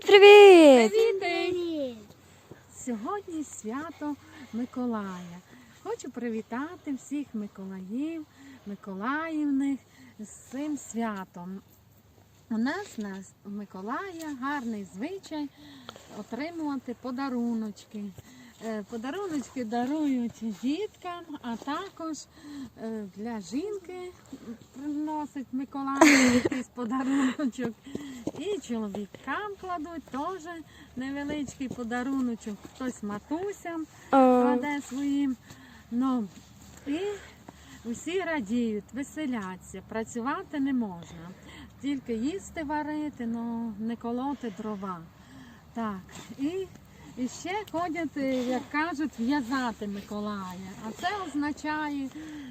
Привіт, привіт! Сьогодні свято Миколая. Хочу привітати всіх Миколаїв, Миколаївних з цим святом. У нас на Миколая гарний звичай отримувати подаруночки. Е, Подаруночки дарують діткам, а також е, для жінки приносить Миколай якийсь подаруночок. І чоловікам кладуть теж невеличкий подаруночок. Хтось матусям кладе своїм. Ну, і усі радіють, веселяться, працювати не можна. Тільки їсти варити, ну не колоти дрова. Так, і, і ще ходять, е, як кажуть, в'язати Миколая. А це означає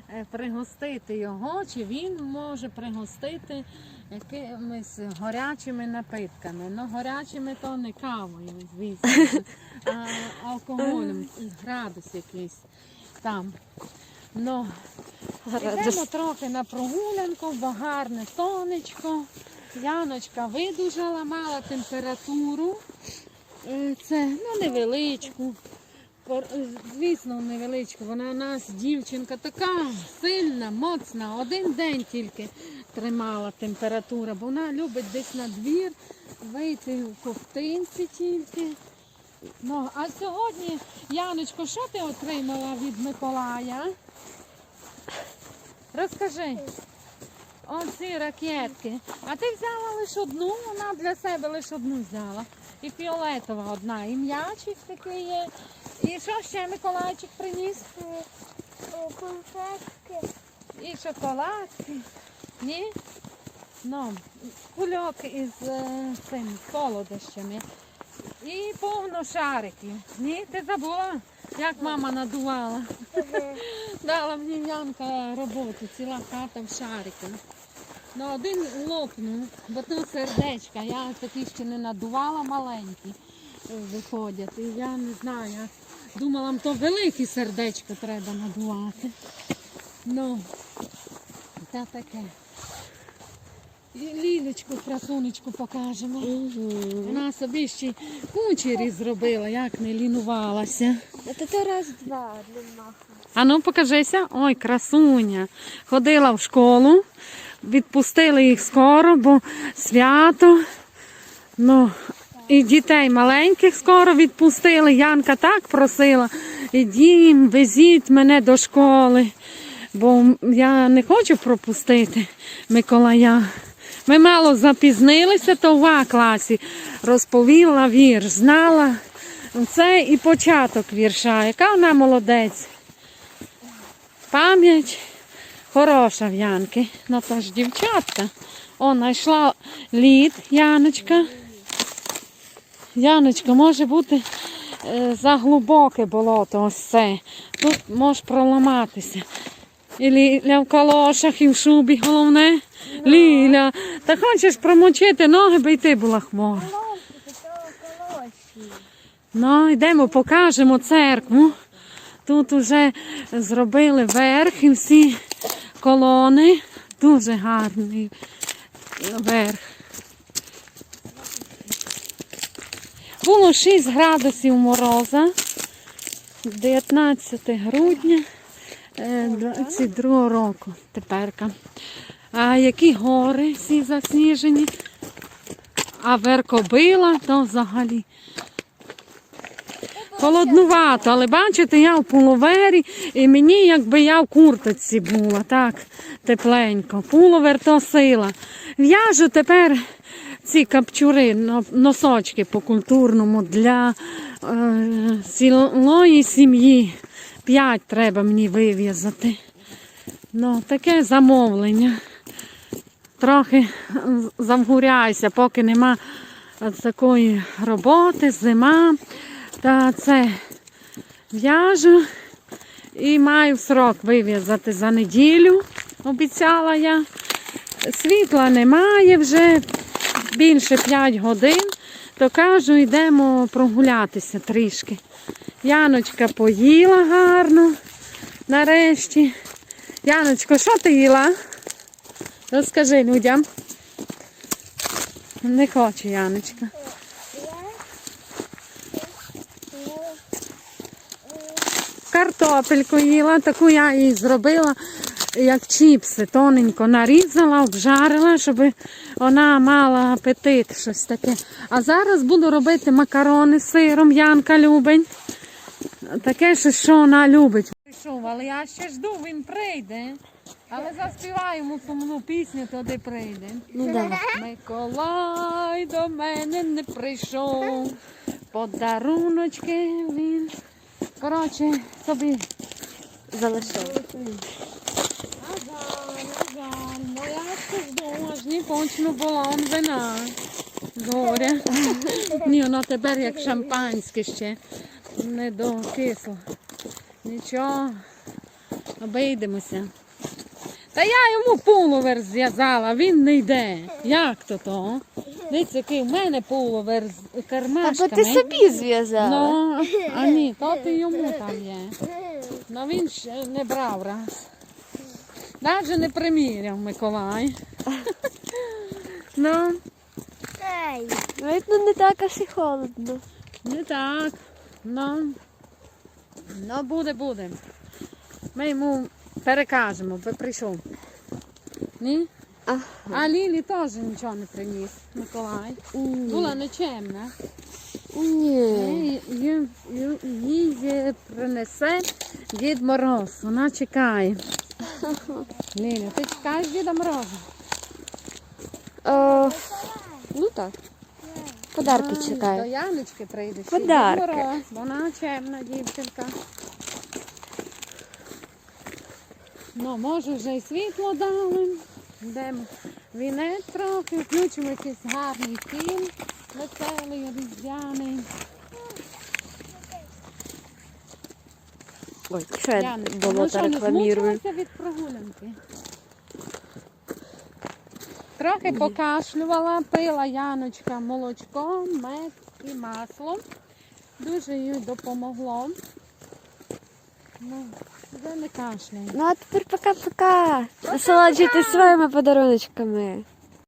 е, пригостити його, чи він може пригостити якимись гарячими напитками. Ну, гарячими то не кавою, звісно, а алкоголем, градус якийсь там. Ну, Йдемо трохи на прогулянку, бо гарне сонечко. Яночка видужала, мала температуру. Е, Це ну, невеличку. Е, Звісно, невеличку. Вона у нас дівчинка така сильна, моцна. Один день тільки тримала температура, бо вона любить десь на двір вийти в ковтинці тільки. Ну, а сьогодні, Яночко, що ти отримала від Миколая? Розкажи. Оці ракетки. А ти взяла лише одну, вона для себе лише одну взяла. І фіолетова одна, і м'ячик такий є. І що ще Миколайчик приніс? Конфетки. І шоколадки. Ні? Ну, кульок із е, цими солодощами. І повно шариків. Ні, ти забула, як мама надувала. Дала мені Янка роботу, ціла хата в шариках. Ну, один лопнув, бо то сердечка. Я такі ще не надувала, маленькі е, виходять. І я не знаю, я думала, то велике сердечко треба надувати. Ну, та таке. І Лілечку, красунечку покажемо. Вона собі ще кучері зробила, як не лінувалася. Это ти раз два одним махом. А ну покажися. Ой, красуня. Ходила в школу, відпустили їх скоро, бо свято. Ну, і дітей маленьких скоро відпустили. Янка так просила. Ідім, везіть мене до школи, бо я не хочу пропустити Миколая. Ми мало запізнилися, то в класі розповіла вірш, знала. Це і початок вірша. Яка вона молодець. Пам'ять хороша в Янки. Ну то ж дівчатка. О, знайшла лід, Яночка. Яночка, може бути е, заглибоке болото ось це. Тут може проламатися. І Ліля в калошах, і в шубі головне. Ліля, та хочеш промочити ноги, би й ти була колоші. Ну, йдемо, покажемо церкву. Тут вже зробили верх і всі колони. Дуже гарний верх. Було 6 градусів мороза. 19 грудня е, 22 року теперка. А які гори всі засніжені. А веркобила то взагалі Холоднувато, але бачите, я в пуловері і мені якби я в курточці була, так, тепленько. Пуловер то сила. В'яжу тепер ці капчури, носочки по культурному для е, цілої сім'ї. П'ять треба мені вив'язати. Ну, таке замовлення. Трохи завгуряйся, поки нема такої роботи, зима. Та це в'яжу і маю срок вив'язати за неділю, обіцяла я. Світла немає вже більше 5 годин, то кажу, йдемо прогулятися трішки. Яночка поїла гарно нарешті. Яночко, що ти їла? Розкажи людям. Не хоче Яночка. Картопельку їла, таку я їй зробила, як чіпси, тоненько нарізала, обжарила, щоб вона мала апетит, щось таке. А зараз буду робити макарони з сиром, Янка любить. Таке, що, вона любить. Прийшов, але я ще жду, він прийде. Але заспіваю йому сумну пісню, тоді прийде. Ну да. Миколай до мене не прийшов. Подаруночки він. Коротше, собі. Залишив. Азар, азар, моя здожні, почну балон вина. Горя. Ні, воно тепер як шампанське ще. Не докисло. Нічого. Обійдемося. Та я йому пуловер зв'язала, він не йде. Як то то? Дивіться, який в мене пуловер з кармашками. бо ти собі зв'язала. Ну, а ні, то ти йому там є. Ну він ще не брав раз. Навіть не приміряв Миколай. Ну, Видно, не так аж і холодно. не так. Ну, ну буде, буде. Ми йому перекажемо, бо прийшов. Ні? А, А Лілі теж нічого не приніс, Миколай. Була нечемна. ні. Їй, їй, їй принесе Дід Мороз. Вона чекає. Ліля, ти чекаєш Діда Мороза? О, ну так. Подарки А, До чекаю. Яночки прийде. ще Подарки. Дід Мороз. Вона чемна дівчинка. Ну, може вже й світло дали. Йдемо вінець трохи, включимо якийсь гарний фільм, веселий, різдвяний. Ой, що я ну не рекламірую. від прогулянки? Трохи покашлювала, пила Яночка молочко, мед і масло. Дуже їй допомогло. Ну, вже не кашляй. Ну а тепер пока-пока. Насолоджуйтесь своїми подаруночками.